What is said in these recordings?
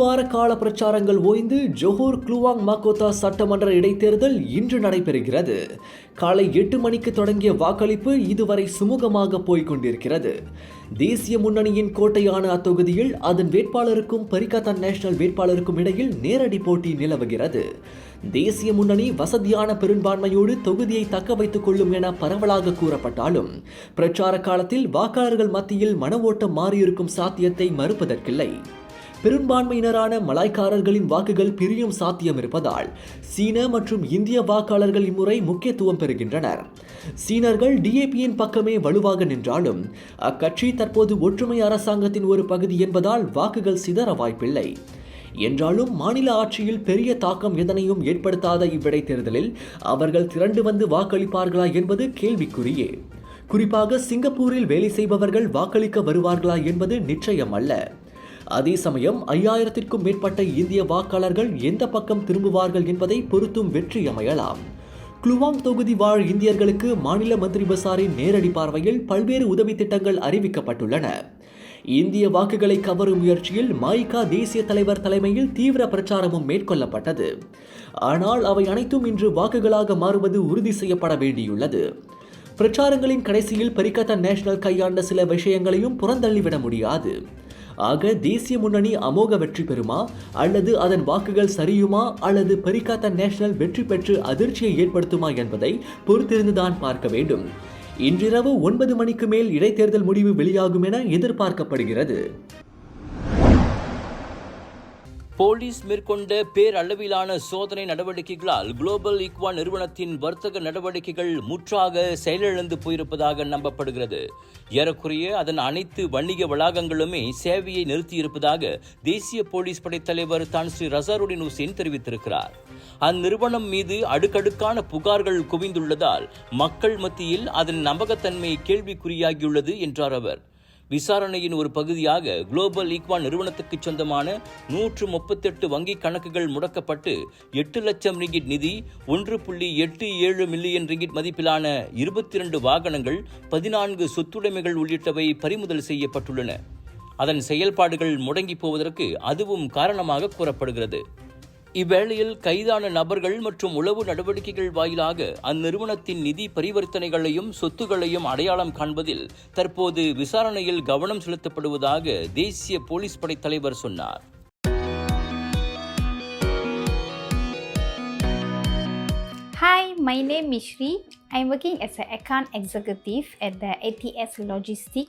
வார கால பிரச்சாரங்கள் ஓய்ந்து ஜொஹோர் க்ளூவாங் மாக்கோத்தா சட்டமன்ற இடைத்தேர்தல் இன்று நடைபெறுகிறது. காலை எட்டு மணிக்கு தொடங்கிய வாக்களிப்பு இதுவரை சுமூகமாக போய்கொண்டிருக்கிறது தேசிய முன்னணியின் கோட்டையான அத்தொகுதியில் அதன் வேட்பாளருக்கும் பரிகாத்தா நேஷனல் வேட்பாளருக்கும் இடையில் நேரடி போட்டி நிலவுகிறது. தேசிய முன்னணி வசதியான பெரும்பான்மையோடு தொகுதியை தக்க வைத்துக் கொள்ளும் என பரவலாக கூறப்பட்டாலும் பிரச்சார காலத்தில் வாக்காளர்கள் மத்தியில் மன ஓட்டம் மாறியிருக்கும் சாத்தியத்தை மறுப்பதற்கில்லை. பெரும்பான்மையினரான மலாய்க்காரர்களின் வாக்குகள் பிரியும் சாத்தியம் இருப்பதால் சீன மற்றும் இந்திய வாக்காளர்கள் இம்முறை முக்கியத்துவம் பெறுகின்றனர். சீனர்கள் டிஏபியின் பக்கமே வலுவாக நின்றாலும் அக்கட்சி தற்போது ஒற்றுமை அரசாங்கத்தின் ஒரு பகுதி என்பதால் வாக்குகள் சிதற வாய்ப்பில்லை. என்றாலும் மாநில ஆட்சியில் பெரிய தாக்கம் எதனையும் ஏற்படுத்தாத இவ்விடைத்தேர்தலில் அவர்கள் திரண்டு வந்து வாக்களிப்பார்களா என்பது கேள்விக்குரியே குறிப்பாக சிங்கப்பூரில் வேலை செய்பவர்கள் வாக்களிக்க வருவார்களா என்பது நிச்சயம் அல்ல அதே சமயம் ஐயாயிரத்திற்கும் மேற்பட்ட இந்திய வாக்காளர்கள் எந்த பக்கம் திரும்புவார்கள் என்பதை பொறுத்தும் வெற்றி அமையலாம். குளுவாங் தொகுதி வாழ் இந்தியர்களுக்கு மாநில மந்திரி பசாரின் நேரடி பார்வையில் பல்வேறு உதவி திட்டங்கள் அறிவிக்கப்பட்டுள்ளன. இந்திய வாக்குகளை கவரும் முயற்சியில் மாய்கா தேசிய தலைவர் தலைமையில் தீவிர பிரச்சாரமும் மேற்கொள்ளப்பட்டது. ஆனால் அவை அனைத்தும் இன்று வாக்குகளாக மாறுவது உறுதி செய்யப்பட வேண்டியுள்ளது. பிரச்சாரங்களின் கடைசியில் பரிகத்தா நேஷனல் கையாண்ட சில விஷயங்களையும் புறந்தள்ளிவிட முடியாது. ஆக தேசிய முன்னணி அமோக வெற்றி பெறுமா? அல்லது அதன் வாக்குகள் சரியுமா? அல்லது பரிகாத்தா நேஷனல் வெற்றி பெற்று அதிர்ச்சியை ஏற்படுத்துமா என்பதை பொறுத்திருந்துதான் பார்க்க வேண்டும். இன்றிரவு ஒன்பது மணிக்கு மேல் இடைத்தேர்தல் முடிவு வெளியாகும் என எதிர்பார்க்கப்படுகிறது. போலீஸ் மேற்கொண்ட பேரளவிலான சோதனை நடவடிக்கைகளால் குளோபல் இக்வா நிறுவனத்தின் வர்த்தக நடவடிக்கைகள் முற்றாக செயலிழந்து போயிருப்பதாக நம்பப்படுகிறது. ஏறக்குறைய அதன் அனைத்து வணிக வளாகங்களுமே சேவையை நிறுத்தியிருப்பதாக தேசிய போலீஸ் படைத்தலைவர் தான் ஸ்ரீ ரசாருடின் ஹுசேன் தெரிவித்திருக்கிறார். அந்நிறுவனம் மீது அடுக்கடுக்கான புகார்கள் குவிந்துள்ளதால் மக்கள் மத்தியில் அதன் நம்பகத்தன்மை கேள்விக்குறியாகியுள்ளது என்றார் அவர். விசாரணையின் ஒரு பகுதியாக குளோபல் ஈக்வா நிறுவனத்துக்கு சொந்தமான நூற்று முப்பத்தெட்டு வங்கிக் கணக்குகள் முடக்கப்பட்டு எட்டு லட்சம் ரிங்கிட் நிதி ஒன்று புள்ளி எட்டு ஏழு மில்லியன் ரிங்கிட் மதிப்பிலான இருபத்தி இரண்டு வாகனங்கள் பதினான்கு சொத்துடைமைகள் உள்ளிட்டவை பறிமுதல் செய்யப்பட்டுள்ளன. அதன் செயல்பாடுகள் முடங்கி போவதற்கு அதுவும் காரணமாக கூறப்படுகிறது. இவ்வேளையில் கைதான நபர்கள் மற்றும் உளவு நடவடிக்கைகள் வாயிலாக அந்நிறுவனத்தின் நிதி பரிவர்த்தனைகளையும் சொத்துகளையும் அடையாளம் காண்பதில் தற்போது விசாரணையில் கவனம் செலுத்தப்படுவதாக தேசிய போலீஸ் படைத் தலைவர் சொன்னார் Hi, my name is Shri. I'm working as an account executive at the ATS Logistic.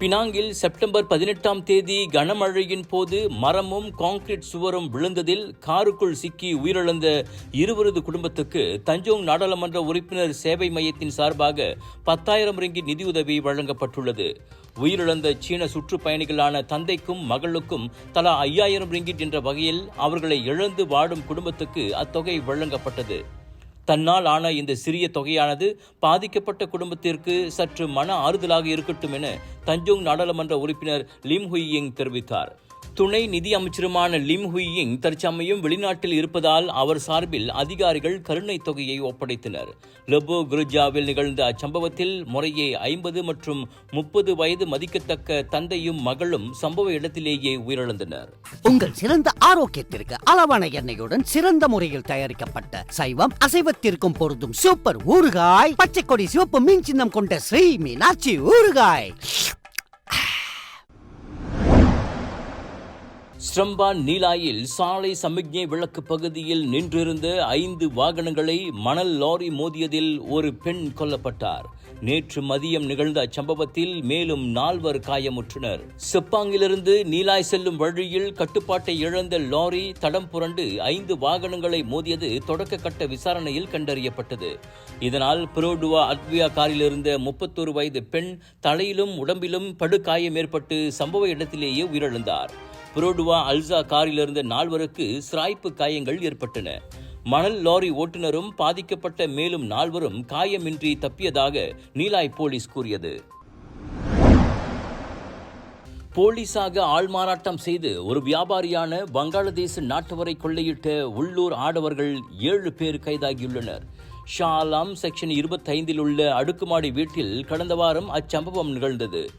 பினாங்கில் September பதினெட்டாம் தேதி கனமழையின் போது மரமும் கான்கிரீட் சுவரும் விழுந்ததில் காருக்குள் சிக்கி உயிரிழந்த இருவரது குடும்பத்துக்கு தஞ்சோங் நாடாளுமன்ற உறுப்பினர் சேவை மையத்தின் சார்பாக பத்தாயிரம் ரிங்கிட் நிதியுதவி வழங்கப்பட்டுள்ளது. உயிரிழந்த சீன சுற்றுப்பயணிகளான தந்தைக்கும் மகளுக்கும் தலா ஐயாயிரம் ரிங்கிட் என்ற வகையில் அவர்களை இழந்து வாடும் குடும்பத்துக்கு அத்தொகை வழங்கப்பட்டது. தன்னால் ஆன இந்த சிறிய தொகையானது பாதிக்கப்பட்ட குடும்பத்திற்கு சற்று மன ஆறுதலாக இருக்கட்டும் என தஞ்சோங் நாடாளுமன்ற உறுப்பினர் லிம் ஹுயிங் தெரிவித்தார். துணை நிதி அமைச்சருமான லிம் ஹுயிங் தற்சமயம் வெளிநாட்டில் இருப்பதால் அவர் சார்பில் அதிகாரிகள் கருணை தொகையை ஒப்படைத்தனர். லெபோ குருஜாவில் நிகழ்ந்த அச்சம்பவத்தில் முறையே ஐம்பது மற்றும் முப்பது வயது மதிக்கத்தக்க தந்தையும் மகளும் சம்பவ இடத்திலேயே உயிரிழந்தனர். உங்கள் சிறந்த ஆரோக்கியத்திற்கு அளவான எண்ணெயுடன் சிறந்த முறையில் தயாரிக்கப்பட்ட சைவம் அசைவத்திற்கும் பொருந்தும் சூப்பர் ஊறுகாய் பச்சை கொடி சிவப்பு மீன் சின்னம் கொண்ட ஸ்ரீ மீனாட்சி ஊறுகாய். ஸ்ரம்பான் நீலாயில் சாலை சமிக்ஞை விளக்கு பகுதியில் நின்றிருந்த ஐந்து வாகனங்களை மணல் லாரி மோதியதில் ஒரு பெண் கொல்லப்பட்டார். நேற்று மதியம் நிகழ்ந்த அச்சம்பவத்தில் மேலும் நால்வர் காயமுற்றனர். செப்பாங்கிலிருந்து நீலாய் செல்லும் வழியில் கட்டுப்பாட்டை இழந்த லாரி தடம் புரண்டு ஐந்து வாகனங்களை மோதியது தொடக்க கட்ட விசாரணையில் கண்டறியப்பட்டது. இதனால் பிரோடுவா அத்வியா காரில் இருந்த முப்பத்தொரு வயது பெண் தலையிலும் உடம்பிலும் படுகாயம் ஏற்பட்டு சம்பவ இடத்திலேயே உயிரிழந்தார். புரோடுவா அல்சா காரில் இருந்த நால்வருக்கு சிராய்ப்பு காயங்கள் ஏற்பட்டன. மணல் லாரி ஓட்டுநரும் பாதிக்கப்பட்ட மேலும் நால்வரும் காயமின்றி தப்பியதாக நீலாய் போலீஸ் கூறியது. போலீஸாக ஆள்மாறாட்டம் செய்து ஒரு வியாபாரியான வங்காளதேச நாட்டவரை கொள்ளையிட்ட உள்ளூர் ஆடவர்கள் ஏழு பேர் கைதாகியுள்ளனர். ஷா செக்ஷன் இருபத்தைந்தில் உள்ள அடுக்குமாடி வீட்டில் கடந்த வாரம் அச்சம்பவம் நிகழ்ந்தது.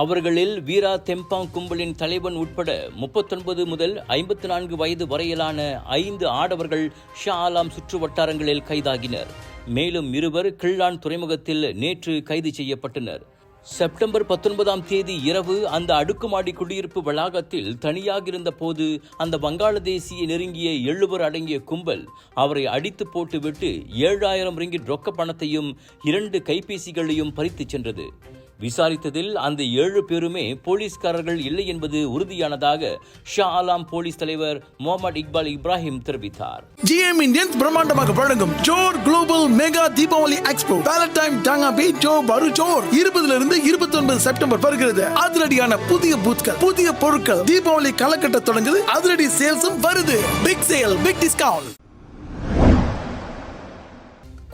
அவர்களில் வீரா தெம்பாங் கும்பலின் தலைவன் உட்பட முப்பத்தொன்பது முதல் ஐம்பத்தி நான்கு வயது வரையிலான ஐந்து ஆடவர்கள் ஷா ஆலாம் சுற்று வட்டாரங்களில் கைதாகினர். மேலும் இருவர் கிள்ளான் துறைமுகத்தில் நேற்று கைது செய்யப்பட்டனர். செப்டம்பர் பத்தொன்பதாம் தேதி இரவு அந்த அடுக்குமாடி குடியிருப்பு வளாகத்தில் தனியாக இருந்த போது அந்த வங்காளதேசிய நெருங்கிய எழுவர் அடங்கிய கும்பல் அவரை அடித்து போட்டுவிட்டு ஏழாயிரம் ரிங்கிட் ரொக்க பணத்தையும் இரண்டு கைபேசிகளையும் பறித்துச் சென்றது. விசாரித்ததில் அந்த ஏழு பேருமே போலீஸ்காரர்கள் இல்லை என்பது உறுதியானதாக ஷா ஆலாம் போலீஸ் தலைவர் முகமது இக்பால் இப்ராஹிம் தெரிவித்தார். ஜிஎம் இந்தியன்ஸ் பிரம்மாண்டமாக வழங்கும் Johor global mega Deepavali expo valentine டாங்காபி Johor Bahru ஜோர் இருபதுல இருந்து இருபத்தி ஒன்பது செப்டம்பர் வருகிறது. அதிரடியான புதிய பூத்கள் புதிய பொருட்கள் தீபாவளி கலக்கட்ட தொடங்குது அதிரடி சேல்ஸும் வருது. Big sale big discount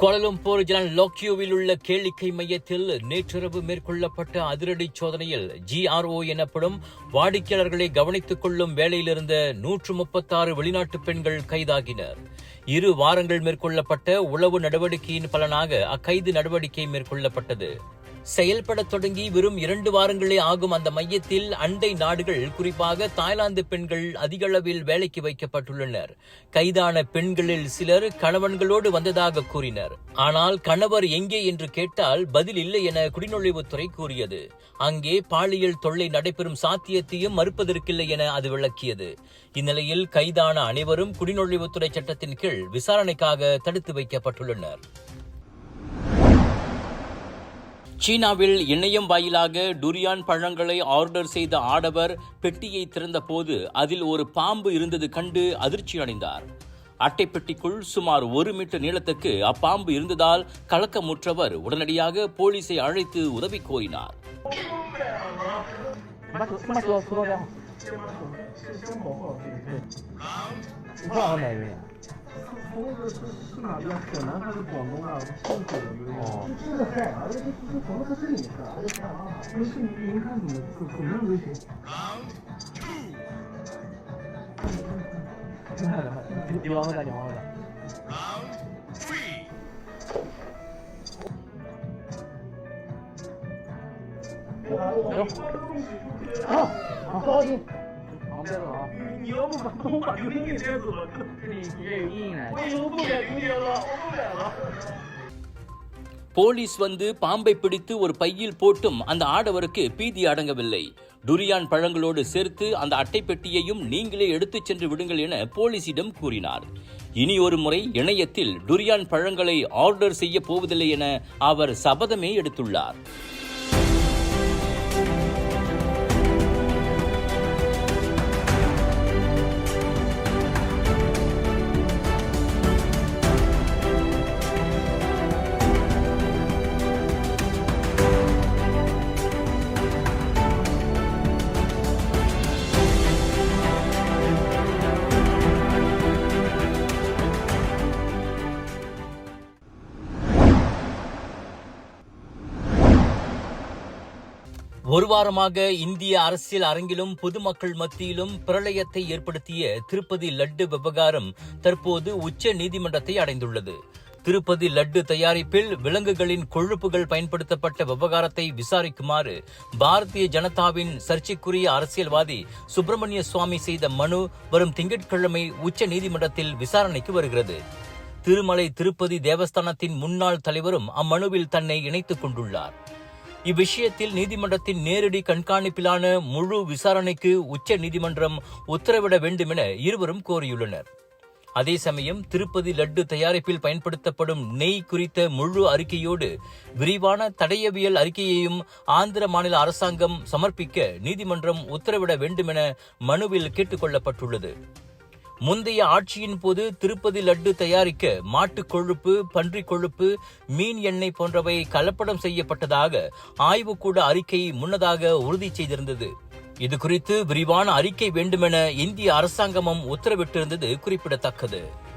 Kuala Lumpur Jalan லோக்கியோவில் உள்ள கேளிக்கை மையத்தில் நேற்றிரவு மேற்கொள்ளப்பட்ட அதிரடி சோதனையில் ஜிஆர்ஓ எனப்படும் வாடிக்கையாளர்களை கவனித்துக் கொள்ளும் வேலையிலிருந்த நூற்று முப்பத்தாறு வெளிநாட்டு பெண்கள் கைதாகினர். இரு வாரங்கள் மேற்கொள்ளப்பட்ட உளவு நடவடிக்கையின் பலனாக அக்கைது நடவடிக்கை மேற்கொள்ளப்பட்டது. செயல்பட தொடங்கி வெறும் இரண்டு வாரங்களே ஆகும் அந்த மையத்தில் அண்டை நாடுகள் குறிப்பாக தாய்லாந்து பெண்கள் அதிக அளவில் வேலைக்கு வைக்கப்பட்டுள்ளனர். கைதான பெண்களில் சிலர் கணவன்களோடு வந்ததாக கூறினர். ஆனால் கணவர் எங்கே என்று கேட்டால் பதில் இல்லை என குடிநுழைவுத்துறை கூறியது. அங்கே பாலியல் தொல்லை நடைபெறும் சாத்தியத்தையும் மறுப்பதற்கில்லை என அது விளக்கியது. இந்நிலையில் கைதான அனைவரும் குடிநுழைவுத்துறை சட்டத்தின் கீழ் விசாரணைக்காக தடுத்து வைக்கப்பட்டுள்ளனர். சீனாவில் இணையம் வாயிலாக டுரியான் பழங்களை ஆர்டர் செய்த ஆடவர் பெட்டியை திறந்தபோது அதில் ஒரு பாம்பு இருந்தது கண்டு அதிர்ச்சி அடைந்தார். அட்டைப்பெட்டிக்குள் சுமார் ஒரு மீட்டர் நீளத்துக்கு அப்பாம்பு இருந்ததால் கலக்கமுற்றவர் உடனடியாக போலீசை அழைத்து உதவி கோரினார். 哦，这个孩子就是活到这里了，不是您看你们怎怎么样就行。你往后站，你往后站。好，好，好。போலீஸ் வந்து பாம்பை பிடித்து ஒரு பையில் போட்டும் அந்த ஆடவருக்கு பீதி அடங்கவில்லை. டுரியான் பழங்களோடு சேர்த்து அந்த அட்டைப்பெட்டியையும் நீங்களே எடுத்துச் சென்று விடுங்கள் என போலீசிடம் கூறினார். இனி ஒரு முறை இணையத்தில் டுரியான் பழங்களை ஆர்டர் செய்ய போவதில்லை என அவர் சபதமே எடுத்துள்ளார். ஒரு வாரமாக இந்திய அரசியல் அரங்கிலும் பொதுமக்கள் மத்தியிலும் பிரளயத்தை ஏற்படுத்திய திருப்பதி லட்டு விவகாரம் தற்போது உச்ச நீதிமன்றத்தை அடைந்துள்ளது. திருப்பதி லட்டு தயாரிப்பில் விலங்குகளின் கொழுப்புகள் பயன்படுத்தப்பட்ட விவகாரத்தை விசாரிக்குமாறு பாரதிய ஜனதாவின் சர்ச்சைக்குரிய அரசியல்வாதி சுப்பிரமணிய சுவாமி செய்த மனு வரும் திங்கட்கிழமை உச்ச நீதிமன்றத்தில் விசாரணைக்கு வருகிறது. திருமலை திருப்பதி தேவஸ்தானத்தின் முன்னாள் தலைவரும் அம்மனுவில் தன்னை இணைத்துக் கொண்டுள்ளார். இவ்விஷயத்தில் நீதிமன்றத்தின் நேரடி கண்காணிப்பிலான முழு விசாரணைக்கு உச்ச நீதிமன்றம் உத்தரவிட வேண்டும் என இருவரும் கோரியுள்ளனர். அதே சமயம் திருப்பதி லட்டு தயாரிப்பில் பயன்படுத்தப்படும் நெய் குறித்த முழு அறிக்கையோடு விரிவான தடையவியல் அறிக்கையையும் ஆந்திர மாநில அரசாங்கம் சமர்ப்பிக்க நீதிமன்றம் உத்தரவிட வேண்டுமென மனுவில் கேட்டுக்கொள்ளப்பட்டுள்ளது. முந்தைய ஆட்சியின் போது திருப்பதி லட்டு தயாரிக்க மாட்டுக் கொழுப்பு பன்றி கொழுப்பு மீன் எண்ணெய் போன்றவை கலப்படம் செய்யப்பட்டதாக ஆய்வுக்கூட அறிக்கை முன்னதாக உறுதி செய்திருந்தது. இது குறித்து விரிவான அறிக்கை வேண்டுமென இந்திய அரசாங்கமும் உத்தரவிட்டிருந்தது குறிப்பிடத்தக்கது.